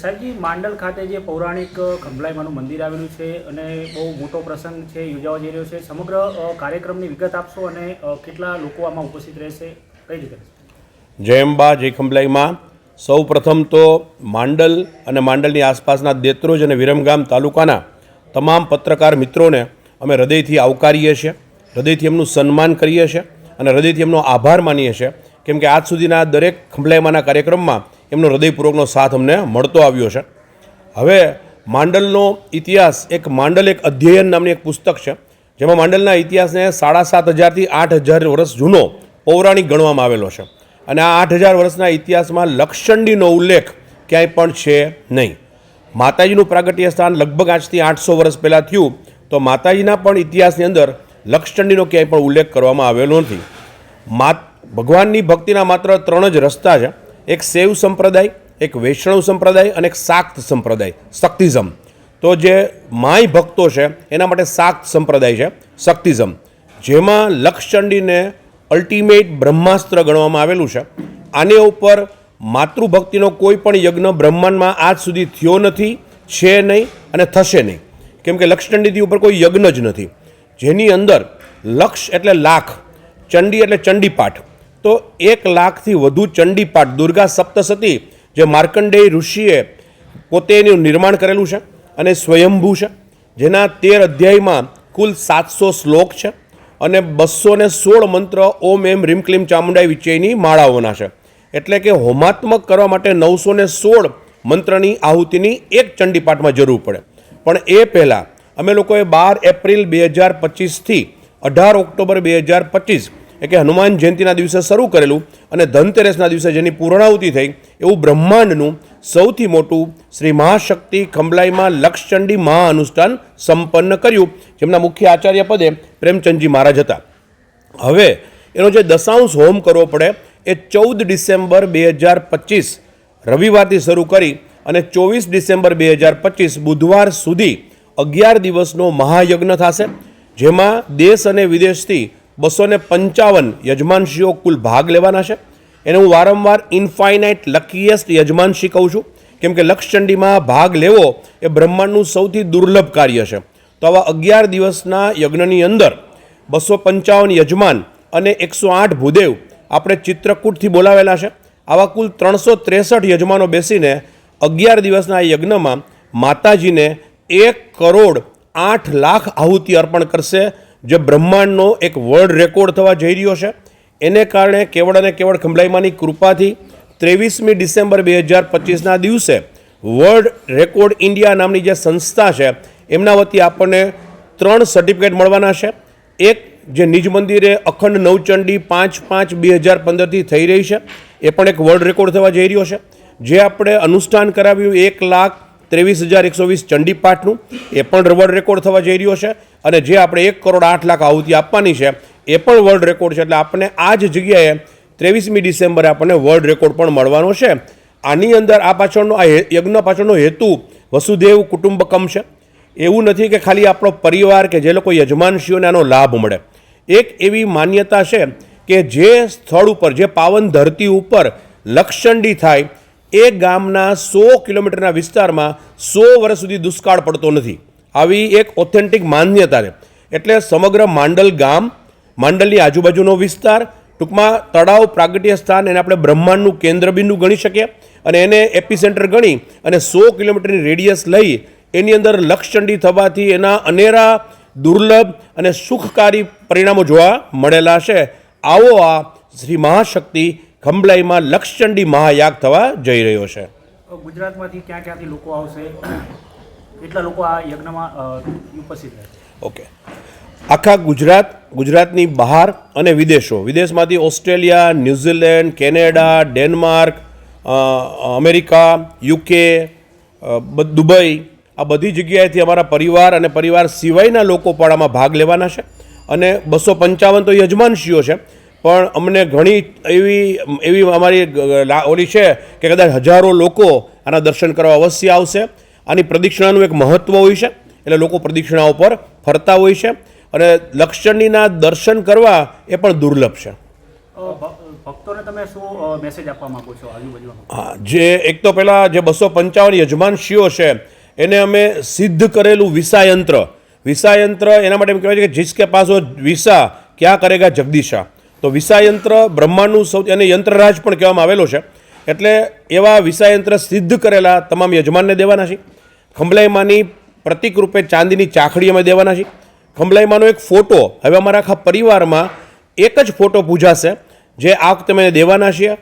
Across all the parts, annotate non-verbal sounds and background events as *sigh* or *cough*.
સાહેબજી માંડલ ખાતે જે પૌરાણિક ખંભલાઈમાનું મંદિર આવેલું છે અને બહુ મોટો પ્રસંગ છે, યોજાવા જઈ રહ્યો છે. સમગ્ર કાર્યક્રમની વિગત આપશો અને કેટલા લોકો આમાં ઉપસ્થિત રહેશે? કઈ રીતે જય અંબા, જય ખંભલાઈમાં સૌ પ્રથમ તો માંડલ અને માંડલની આસપાસના દેત્રોજ અને વિરમગામ તાલુકાના તમામ પત્રકાર મિત્રોને અમે હૃદયથી આવકારીએ છીએ, હૃદયથી એમનું સન્માન કરીએ છીએ અને હૃદયથી એમનો આભાર માનીએ છીએ. કેમ કે આજ સુધીના દરેક ખંભલાઈમાંના કાર્યક્રમમાં એમનો હૃદયપૂર્વકનો સાથ અમને મળતો આવ્યો છે. હવે માંડલનો ઇતિહાસ એક માંડલ એક અધ્યયન નામની એક પુસ્તક છે, જેમાં માંડલના ઇતિહાસને સાડા સાત હજારથી આઠ હજાર વર્ષ જૂનો પૌરાણિક ગણવામાં આવેલો છે. અને આ આઠ હજાર વર્ષના ઇતિહાસમાં લક્ષંડીનો ઉલ્લેખ ક્યાંય પણ છે નહીં. માતાજીનું પ્રાગટ્ય સ્થાન લગભગ આજથી આઠસો વર્ષ પહેલાં થયું, તો માતાજીના પણ ઇતિહાસની અંદર લક્ષચંડીનો ક્યાંય પણ ઉલ્લેખ કરવામાં આવેલો નથી. માત ભગવાનની ભક્તિના માત્ર ત્રણ જ રસ્તા છે. એક શૈવ સંપ્રદાય, એક વૈષ્ણવ સંપ્રદાય અને એક શાક્ત સંપ્રદાય, શક્તિઝમ. તો જે માય ભક્તો છે, એના માટે શાક્ત સંપ્રદાય છે, શક્તિઝમ. જેમાં લક્ષચંડીને અલ્ટિમેટ બ્રહ્માસ્ત્ર ગણવામાં આવેલું છે. આને ઉપર માતૃભક્તિનો કોઈ પણ યજ્ઞ બ્રહ્માંડમાં આજ સુધી થયો નથી, છે નહીં અને થશે નહીં. કેમ કે લક્ષચંડીથી ઉપર કોઈ યજ્ઞ જ નથી. જેની અંદર લક્ષ એટલે લાખ, ચંડી એટલે ચંડીપાઠ. તો એક લાખથી વધુ ચંડીપાઠ દુર્ગા સપ્તસતી જે માર્કંડેય ઋષિએ પોતે એનું નિર્માણ કરેલું છે અને સ્વયંભૂ છે, જેના તેર અધ્યાયમાં કુલ સાતસો શ્લોક છે અને બસો ને સોળ મંત્ર ઓમ એમ રીમ ક્લીમ ચામુંડાઈ વિચયની માળાઓના છે. એટલે કે હોમાત્મક કરવા માટે નવસો ને સોળ મંત્રની આહુતિની એક ચંડીપાઠમાં જરૂર પડે. પણ એ પહેલાં અમે લોકોએ બાર એપ્રિલ બે હજાર પચીસથી અઢાર ઓક્ટોબર બે હજાર પચીસ કે હનુમાન જયંતિના દિવસે શરૂ કરેલું અને ધનતેરસના દિવસે જેની પૂર્ણાહુતિ થઈ, એવું બ્રહ્માંડનું સૌથી મોટું શ્રી મહાશક્તિ ખંભલાઈમાં લક્ષચંડી મહાઅનુષ્ઠાન સંપન્ન કર્યું, જેમના મુખ્ય આચાર્ય પદે પ્રેમચંદજી મહારાજ હતા. હવે એનો જે દશાંશ હોમ કરવો પડે, એ ચૌદ ડિસેમ્બર બે હજાર પચીસ રવિવારથી શરૂ કરી અને ચોવીસ ડિસેમ્બર બે હજાર પચીસ બુધવાર સુધી અગિયાર દિવસનો મહાયજ્ઞ થશે, જેમાં દેશ અને વિદેશથી બસો ને પંચાવન યજમાનશીઓ કુલ ભાગ લેવાના છે. એને હું વારંવાર ઇન્ફાઇનાઇટ લકીએસ્ટ યજમાનશી કહું છું. કેમ કે લક્ષચંડીમાં ભાગ લેવો એ બ્રહ્માંડનું સૌથી દુર્લભ કાર્ય છે. તો આવા અગિયાર દિવસના યજ્ઞની અંદર બસો પંચાવન યજમાન અને એકસો આઠ ભૂદેવ આપણે ચિત્રકૂટથી બોલાવેલા છે. આવા કુલ ત્રણસો ત્રેસઠ યજમાનો બેસીને અગિયાર દિવસના યજ્ઞમાં માતાજીને એક કરોડ આઠ લાખ આહુતિ અર્પણ કરશે. જે બ્રહ્માંડનો એક વર્લ્ડ રેકોર્ડ થવા જઈ રહ્યો છે, એને કારણે કેવળ અને કેવળ ખંભલાઈમાની કૃપાથી ત્રેવીસમી ડિસેમ્બર બે હજાર પચીસના દિવસે વર્લ્ડ રેકોર્ડ ઇન્ડિયા નામની જે સંસ્થા છે, એમના વતી આપણને ત્રણ સર્ટિફિકેટ મળવાના છે. એક જે નિજ મંદિરે અખંડ નવચંડી પાંચ પાંચ બે હજાર પંદરથી થઈ રહી છે, એ પણ એક વર્લ્ડ રેકોર્ડ થવા જઈ રહ્યો છે. જે આપણે અનુષ્ઠાન કરાવ્યું એક લાખ ત્રેવીસ હજાર એકસો વીસ ચંડીપાઠનું એ પણ વર્લ્ડ રેકોર્ડ થવા જઈ રહ્યો છે. અને જે આપણે એક કરોડ આઠ લાખ આહુતિ આપવાની છે, એ પણ વર્લ્ડ રેકોર્ડ છે. એટલે આપણને આ જ જગ્યાએ ત્રેવીસમી ડિસેમ્બરે આપણને વર્લ્ડ રેકોર્ડ પણ મળવાનો છે. આની અંદર આ પાછળનો, આ યજ્ઞ પાછળનો હેતુ વસુદેવ કુટુંબકમ છે. એવું નથી કે ખાલી આપણો પરિવાર કે જે લોકો યજમાનશીઓને આનો લાભ મળે. એક એવી માન્યતા છે કે જે સ્થળ ઉપર, જે પાવન ધરતી ઉપર લક્ષંડી થાય એ ગામના સો કિલોમીટરના વિસ્તારમાં સો વર્ષ સુધી દુષ્કાળ પડતો નથી. આવી એક ઓથેન્ટિક માન્યતા છે. એટલે સમગ્ર માંડલ ગામ, માંડલની આજુબાજુનો વિસ્તાર, ટૂંકમાં તળાવ પ્રાગટ્ય સ્થાન એને આપણે બ્રહ્માંડનું કેન્દ્રબિંદુ ગણી શકીએ અને એને એપિસેન્ટર ગણી અને સો કિલોમીટરની રેડિયસ લઈ એની અંદર લક્ષચંડી થવાથી એના અનેરા દુર્લભ અને સુખકારી પરિણામો જોવા મળેલા છે. આવો આ શ્રી મહાશક્તિ ખંભલાઈમાં લક્ષચંડી મહાયાગ થવા જઈ રહ્યો છે. ગુજરાતમાંથી ક્યાં ક્યાંથી લોકો આવશે? *clears throat* કેટલા લોકો આ યજ્ઞમાં ઉપસ્થિત રહેશે ઓકે. આખા ગુજરાત ગુજરાતની બહાર અને વિદેશો વિદેશમાંથી Australia New Zealand Canada Denmark America UK Dubai આ બધી જગ્યાએથી અમારા પરિવાર અને પરિવાર સિવાયના લોકો પણ આમાં ભાગ લેવાના છે. અને બસો પંચાવન તો યજમાનશીઓ છે. પણ અમને ઘણી એવી એવી અમારી લા- ઓલી છે કે કદાચ હજારો લોકો આના દર્શન કરવા અવશ્ય આવશે. આની પ્રદક્ષિણાનું એક મહત્ત્વ હોય છે એટલે લોકો પ્રદક્ષિણાઓ પર ફરતા હોય છે અને લક્ષચંડીના દર્શન કરવા એ પણ દુર્લભ છે. ભક્તોને તમે શું મેસેજ આપવા માંગો છો હા જે એક તો પહેલાં જે બસો પંચાવન યજમાનશીઓ છે એને અમે સિદ્ધ કરેલું વિસાયંત્ર. વિસાયંત્ર એના માટે એમ કહેવાય છે કે જિસકે પાસ હો વિસા ક્યાં કરેગા જગદીશા? તો વિસાયંત્ર બ્રહ્માંડનું સૌથી અને યંત્રરાજ પણ કહેવામાં આવેલો છે. એટલે એવા વિસાયંત્ર સિદ્ધ કરેલા તમામ યજમાનને દેવાના છે. ખંભલાઈમાની પ્રતિક રૂપે ચાંદીની ચાખડી અમે દેવાના છીએ ખંભલાઈમાનો એક ફોટો હવે અમારા આખા પરિવારમાં એક જ ફોટો પૂજાશે, જે આ વખતે અમે દેવાના છીએ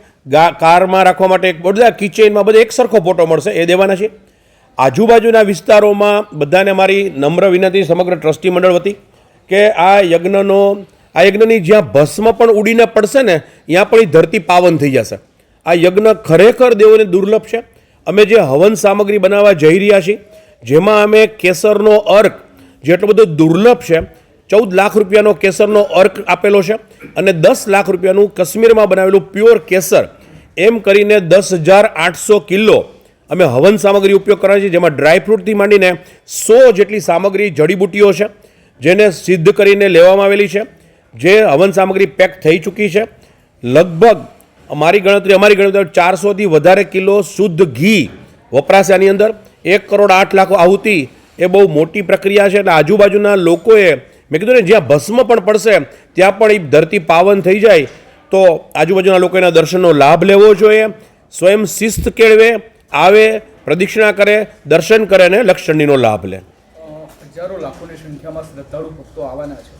કારમાં રાખવા માટે એક બધા કિચેનમાં બધે એક સરખો ફોટો મળશે, એ દેવાના છે. આજુબાજુના વિસ્તારોમાં બધાને મારી નમ્ર વિનંતી સમગ્ર ટ્રસ્ટી મંડળ વતી કે આ યજ્ઞનો આ યજ્ઞની જ્યાં ભસ્મ પણ ઉડીને પડશે ને, ત્યાં પણ એ ધરતી પાવન થઈ જશે. આ યજ્ઞ ખરેખર દેવોને દુર્લભ છે. અમે જે હવન સામગ્રી બનાવવા જઈ રહ્યા છીએ, જેમાં અમે કેસરનો અર્ક જેટલો બધો દુર્લભ છે, ચૌદ લાખ રૂપિયાનો કેસરનો અર્ક આપેલો છે અને દસ લાખ રૂપિયાનું કાશ્મીરમાં બનાવેલું પ્યોર કેસર. એમ કરીને દસ હજાર આઠસો કિલો અમે હવન સામગ્રી ઉપયોગ કરવાની છે, જેમાં ડ્રાયફ્રૂટથી માંડીને સો જેટલી સામગ્રી જડીબુટીઓ છે, જેને સિદ્ધ કરીને લેવામાં આવેલી છે. જે હવન સામગ્રી પેક થઈ ચૂકી છે, લગભગ અમારી ગણતરી અમારી ગણતરી ચારસોથી વધારે કિલો શુદ્ધ ઘી વપરાશે આની અંદર. એક કરોડ આઠ લાખ આહુતિ એ બહુ મોટી પ્રક્રિયા છે એટલે આજુબાજુના લોકોએ, મેં કીધું ને, જ્યાં ભસ્મ પણ પડશે, ત્યાં પણ એ ધરતી પાવન થઈ જાય. તો આજુબાજુના લોકો એના દર્શનનો લાભ લેવો જોઈએ. સ્વયં શિસ્ત કેળવે, આવે, પ્રદક્ષિણા કરે, દર્શન કરે અને લક્ષણીનો લાભ લે. હજારો લાખોની સંખ્યામાં શ્રદ્ધાળુ ભક્તો આવવાના છે.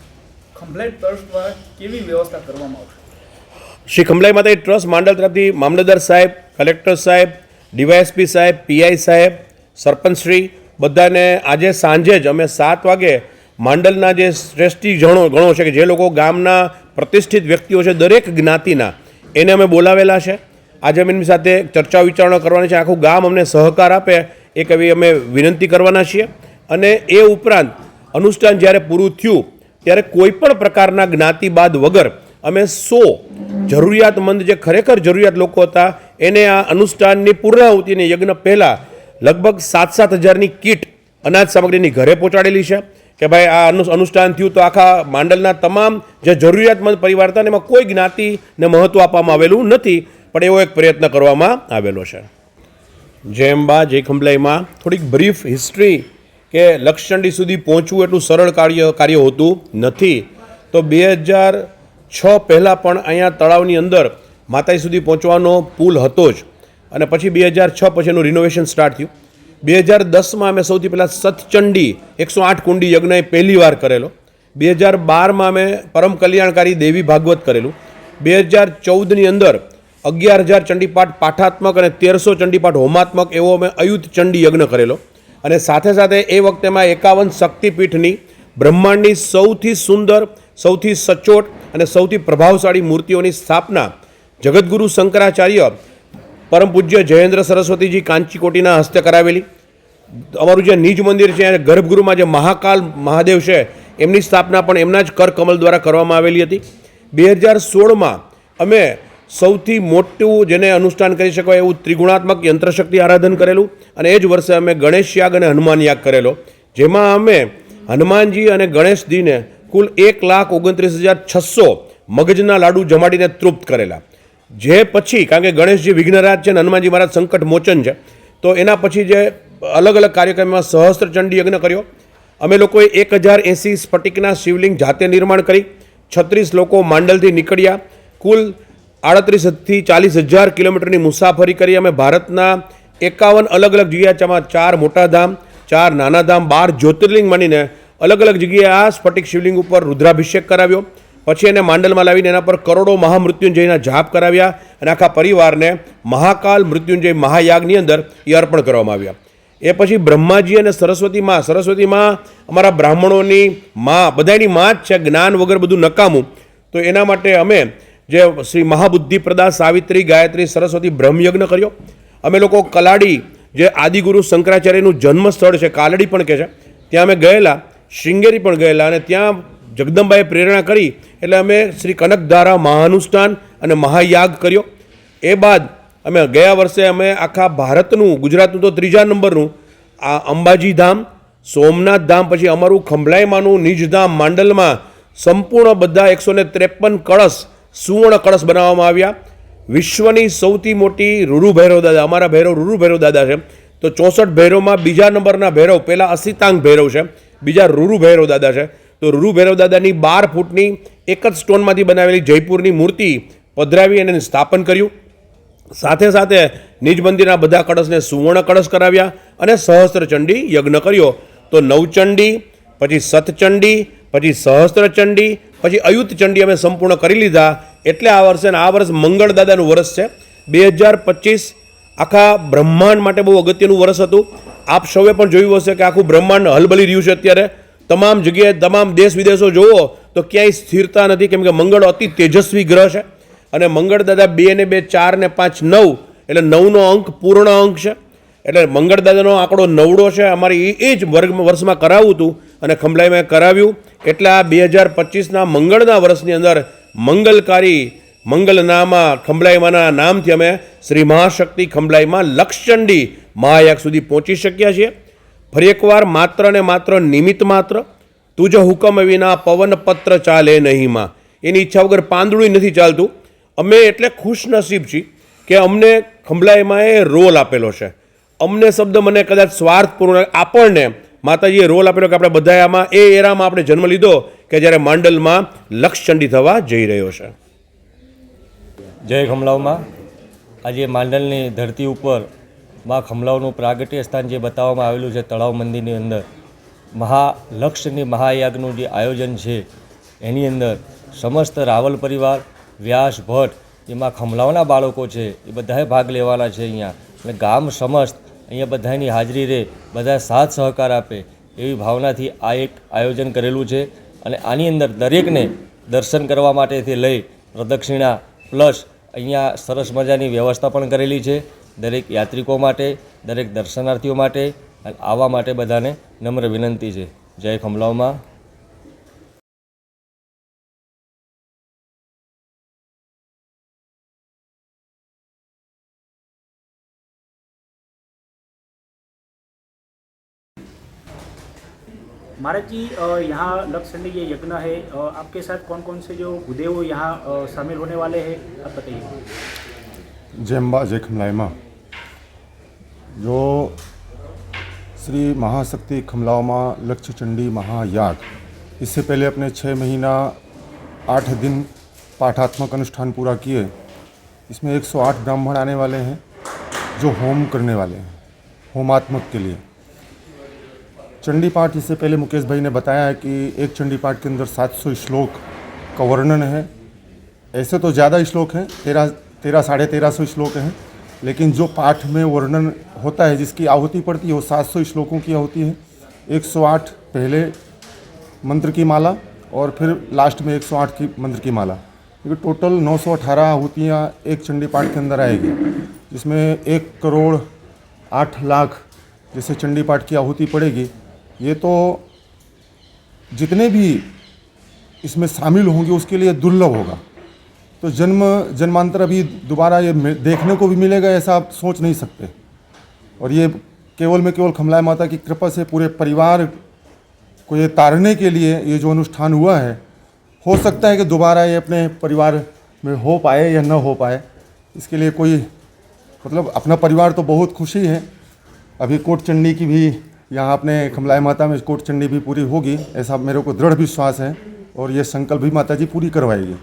ખંભલાઈ ટ્રસ્ટ કેવી વ્યવસ્થા કરવામાં આવશે? શ્રી ખંભલાઈ માતા ટ્રસ્ટ માંડલ તરફથી મામલતદાર સાહેબ, કલેક્ટર સાહેબ, ડીવાયએસપી સાહેબ, પીઆઈ સાહેબ, સરપંચશ્રી, બધાને આજે સાંજે જ અમે સાત વાગે માંડલના જે શ્રેષ્ઠી જણો ગણો છે કે જે લોકો ગામના પ્રતિષ્ઠિત વ્યક્તિઓ છે, દરેક જ્ઞાતિના, એને અમે બોલાવેલા છે. આજે અમે એમની સાથે ચર્ચા વિચારણા કરવાની છે. આખું ગામ અમને સહકાર આપે, એક એવી અમે વિનંતી કરવાના છીએ. અને એ ઉપરાંત અનુષ્ઠાન જ્યારે પૂરું થયું ત્યારે કોઈ પણ પ્રકારના જ્ઞાતિવાદ વગર અમે સો જરૂરિયાતમંદ જે ખરેખર જરૂરિયાત લોકો હતા, એને આ અનુષ્ઠાનની પૂર્ણાહુતિને યજ્ઞ પહેલાં લગભગ સાત સાત હજારની કીટ અનાજ સામગ્રીની ઘરે પહોંચાડેલી છે કે ભાઈ આ અનુષ્ઠાન થયું તો આખા માંડલના તમામ જે જરૂરિયાતમંદ પરિવાર હતા, એમાં કોઈ જ્ઞાતિને મહત્ત્વ આપવામાં આવેલું નથી, પણ એવો એક પ્રયત્ન કરવામાં આવેલો છે. જેમ બા જય ખંભલાઈમાં થોડીક બ્રીફ હિસ્ટ્રી કે લક્ષચંડી સુધી પહોંચવું એટલું સરળ કાર્ય કાર્ય હોતું નથી. તો બે હજાર છ પહેલાં પણ અહીંયા તળાવની અંદર માતાજી સુધી પહોંચવાનો પુલ હતો જ. અને પછી બે હજાર છ પછી એનું રિનોવેશન સ્ટાર્ટ થયું. બે હજાર દસમાં અમે સૌથી પહેલાં સતચંડી એકસો આઠ કુંડી યજ્ઞ એ પહેલી વાર કરેલો. બે હજાર બારમાં અમે પરમ કલ્યાણકારી દેવી ભાગવત કરેલું. બે હજાર ચૌદની અંદર અગિયાર હજાર ચંડીપાઠ પાઠાત્મક અને તેરસો ચંડીપાઠ હોમાત્મક એવો અમે અયુત ચંડી યજ્ઞ કરેલો. અને સાથે સાથે એ વખતેમાં એકાવન શક્તિપીઠની બ્રહ્માંડની સૌથી સુંદર, સૌથી સચોટ અને સૌથી પ્રભાવશાળી મૂર્તિઓની સ્થાપના જગતગુરુ શંકરાચાર્ય પરમ પૂજ્ય જયેન્દ્ર સરસ્વતીજી કાંચીકોટીના હસ્તે કરાવેલી. અમારું જે નિજ મંદિર છે ગર્ભગૃહમાં જે મહાકાલ મહાદેવ છે, એમની સ્થાપના પણ એમના જ કરકમલ દ્વારા કરવામાં આવેલી હતી. બે હજાર સોળમાં અમે સૌથી મોટું જેને અનુષ્ઠાન કરી શકાય એવું ત્રિગુણાત્મક યંત્રશક્તિ આરાધન કરેલું અને એ જ વર્ષે અમે ગણેશ યાગ અને હનુમાન યાગ કરેલો. જેમાં અમે હનુમાનજી અને ગણેશજીને કુલ એક લાખ ઓગણત્રીસ હજાર છસો મગજના લાડુ જમાડીને તૃપ્ત કરેલા. જે પછી, કારણ કે ગણેશજી વિઘ્નરાજ છે અને હનુમાનજી મહારાજ સંકટ મોચન છે, તો એના પછી જે અલગ અલગ કાર્યક્રમમાં સહસ્ત્ર ચંડી યજ્ઞ કર્યો. અમે લોકોએ એક હજાર એંસી સ્ફટિકના શિવલિંગ જાતે નિર્માણ કરી. છત્રીસ લોકો માંડલથી નીકળ્યા. કુલ આડત્રીસથી ચાલીસ હજાર કિલોમીટરની મુસાફરી કરી અમે ભારતના એકાવન અલગ અલગ જગ્યાએ ચાર મોટા ધામ ચાર નાના ધામ બાર જ્યોતિર્લિંગ માનીને અલગ અલગ જગ્યાએ આ સ્ફટિક શિવલિંગ ઉપર રુદ્રાભિષેક કરાવ્યો. પછી એને માંડલમાં લાવીને એના પર કરોડો મહામૃત્યુંજયના જાપ કરાવ્યા અને આખા પરિવારને મહાકાલ મૃત્યુંજય મહાયાગની અંદર એ અર્પણ કરવામાં આવ્યા. એ પછી બ્રહ્માજી અને સરસ્વતી માં. સરસ્વતી માં અમારા બ્રાહ્મણોની માં. બધાની માં જ છે. જ્ઞાન વગર બધું નકામું. તો એના માટે અમે જે શ્રી મહાબુદ્ધિપ્રદા સાવિત્રી ગાયત્રી સરસ્વતી બ્રહ્મયજ્ઞ કર્યો. અમે લોકો કલાડી, જે આદિગુરુ શંકરાચાર્યનું જન્મસ્થળ છે, કાલડી પણ કહે છે. ત્યાં અમે ગયેલા, શૃંગેરી પણ ગયેલા અને ત્યાં જગદંબાએ પ્રેરણા કરી, એટલે અમે શ્રી કનકધારા મહાનુષ્ઠાન અને મહાયાગ કર્યો. એ બાદ અમે ગયા વર્ષે અમે આખા ભારતનું, ગુજરાતનું તો ત્રીજા નંબરનું, આ અંબાજી ધામ, સોમનાથ ધામ, પછી અમારું ખંભલાઈમાંનું નિજ ધામ, માંડલમાં સંપૂર્ણ બધા એકસો ત્રેપન કળશ સુવર્ણ કળશ બનાવવામાં આવ્યા. વિશ્વની સૌથી મોટી રૂરુ ભૈરવ દાદા, અમારા ભૈરવ રૂરુ ભૈરવ દાદા છે. તો ચોસઠ ભૈરવમાં બીજા નંબરના ભૈરવ પહેલાં અસિતાંગ ભૈરવ છે. બીજા રૂરુ ભૈરવ દાદા છે. તો રૂરુ ભૈરવ દાદાની બાર ફૂટની એક જ સ્ટોનમાંથી બનાવેલી જયપુરની મૂર્તિ પધરાવી અને સ્થાપન કર્યું. સાથે સાથે નિજ મંદિરના બધા કળશને સુવર્ણ કળશ કરાવ્યા અને સહસ્ત્રચંડી યજ્ઞ કર્યો. તો નવચંડી, પછી સતચંડી પછી સહસ્ત્રચંડી પછી અયુત ચંડી અમે સંપૂર્ણ કરી લીધા. એટલે આ વર્ષે આ વર્ષ મંગળ દાદાનું વર્ષ છે. બે હજાર પચીસ આખા બ્રહ્માંડ માટે બહુ અગત્યનું વર્ષ હતું. આપ સૌએ પણ જોયું હશે કે આખું બ્રહ્માંડ હલબલી રહ્યું છે અત્યારે. તમામ જગ્યાએ તમામ દેશ વિદેશો જુઓ તો ક્યાંય સ્થિરતા નથી. કેમ કે મંગળ અતિ તેજસ્વી ગ્રહ છે. અને મંગળ દાદા બે ને બે, ચાર ને પાંચ, નવ એટલે નવનો અંક પૂર્ણ અંક છે. એટલે મંગળ દાદાનો આંકડો નવડો છે. અમારે એ જ વર્ગ વર્ષમાં કરાવવું હતું. અને ખંભલાઈમાં કરાવ્યું. એટલે આ બે હજાર પચીસના મંગળના વર્ષની અંદર મંગલકારી મંગલનામાં ખંભલાઈમાના નામથી અમે શ્રી મહાશક્તિ ખંભલાઈમાં લક્ષચંડી મહાયાગ સુધી પહોંચી શક્યા છીએ. ફરી એકવાર માત્ર ને માત્ર નિમિત્ત માત્ર તુજ હુકમ વિના પવન પત્ર ચાલે નહીંમાં. એની ઈચ્છા વગર પાંદડું નથી ચાલતું. અમે એટલે ખુશનસીબ છીએ કે અમને ખંભલાઈમાં એ રોલ આપેલો છે. અમને શબ્દ મને કદાચ સ્વાર્થપૂર્ણ આપણને માતાજીએ રોલ આપેલો કે આપણે બધા આમાં એ એરામાં આપણે જન્મ લીધો કે જ્યારે માંડલમાં લક્ષચંડી થવા જઈ રહ્યો છે. જય ખમલાવમાં. આજે માંડલની ધરતી ઉપરમાં ખમલાવનું પ્રાગટ્ય સ્થાન જે બતાવવામાં આવેલું છે તળાવ મંદિરની અંદર મહાલક્ષની મહાયાગનું જે આયોજન છે, એની અંદર સમસ્ત રાવલ પરિવાર, વ્યાસ ભટ્ટ, એમાં ખમલાવના બાળકો છે, એ બધાએ ભાગ લેવાના છે અહીંયા. અને ગામ સમસ્ત અહીંયા બધાની હાજરી રહે, બધા સાથ સહકાર આપે એવી ભાવનાથી આ એક આયોજન કરેલું છે. અને આની અંદર દરેકને દર્શન કરવા માટેથી લઈ પ્રદક્ષિણા પ્લસ અહીંયા સરસ મજાની વ્યવસ્થા પણ કરેલી છે. દરેક યાત્રિકો માટે, દરેક દર્શનાર્થીઓ માટે અને આવવા માટે બધાને નમ્ર વિનંતી છે. જય ખમલાવમાં महाराज जी यहाँ लक्षचंडी ये यज्ञ है। आपके साथ कौन कौन से जो भूदेव यहाँ शामिल होने वाले हैं? आप बताइए। जय अम्बा जय खमलाइमा जो श्री महाशक्ति खमलामा लक्ष्य चंडी महायाग। इससे पहले अपने छः महीना, आठ दिन पाठात्मक अनुष्ठान पूरा किए। इसमें 108 ब्राह्मण आने वाले हैं, जो होम करने वाले हैं, होमात्मक के लिए। चंडी पाठ, इससे पहले मुकेश भाई ने बताया है कि एक चंडी पाठ के अंदर 700 श्लोक का वर्णन है। ऐसे तो ज़्यादा श्लोक हैं, तेरह तेरह, साढ़े तेरह सौ श्लोक हैं, लेकिन जो पाठ में वर्णन होता है, जिसकी आहुति पड़ती है, वो सात सौ श्लोकों की आहुति है। एक सौ आठ पहले मंत्र की माला और फिर लास्ट में एक सौ आठ की मंत्र की माला। क्योंकि टोटल नौ सौ अठारह आहुतियाँ एक चंडी पाठ के अंदर आएगी, जिसमें एक करोड़ आठ लाख जैसे चंडी पाठ की आहुति पड़ेगी। ये तो जितने भी इसमें शामिल होंगे उसके लिए दुर्लभ होगा। तो जन्म, जन्मांतर अभी दोबारा ये देखने को भी मिलेगा ऐसा आप सोच नहीं सकते। और ये केवल में केवल खमलाय माता की कृपा से पूरे परिवार को ये तारने के लिए ये जो अनुष्ठान हुआ है, हो सकता है कि दोबारा ये अपने परिवार में हो पाए या न हो पाए। इसके लिए कोई मतलब अपना परिवार तो बहुत खुशी है। अभी कोट चंडी की भी यहाँ अपने खमलाय माता में कोट चंडी भी पूरी होगी, ऐसा मेरे को दृढ़ विश्वास है और ये संकल्प भी माता जी पूरी करवाएगी।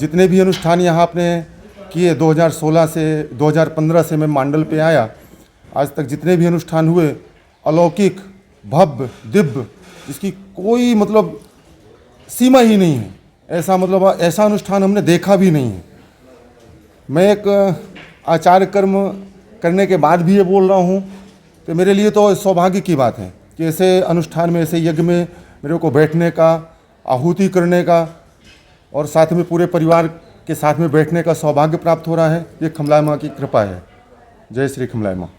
जितने भी अनुष्ठान यहाँ आपने किए 2016 से 2015 से मैं मांडल पे आया, आज तक जितने भी अनुष्ठान हुए, अलौकिक, भव्य, दिव्य जिसकी कोई मतलब सीमा ही नहीं है। ऐसा मतलब ऐसा अनुष्ठान हमने देखा भी नहीं है। मैं एक आचार्य कर्म करने के बाद भी ये बोल रहा हूँ तो मेरे लिए तो सौभाग्य की बात है कि ऐसे अनुष्ठान में, ऐसे यज्ञ में मेरे को बैठने का, आहूति करने का और साथ में पूरे परिवार के साथ में बैठने का सौभाग्य प्राप्त हो रहा है। ये खमलाय माँ की कृपा है। जय श्री खमलाय माँ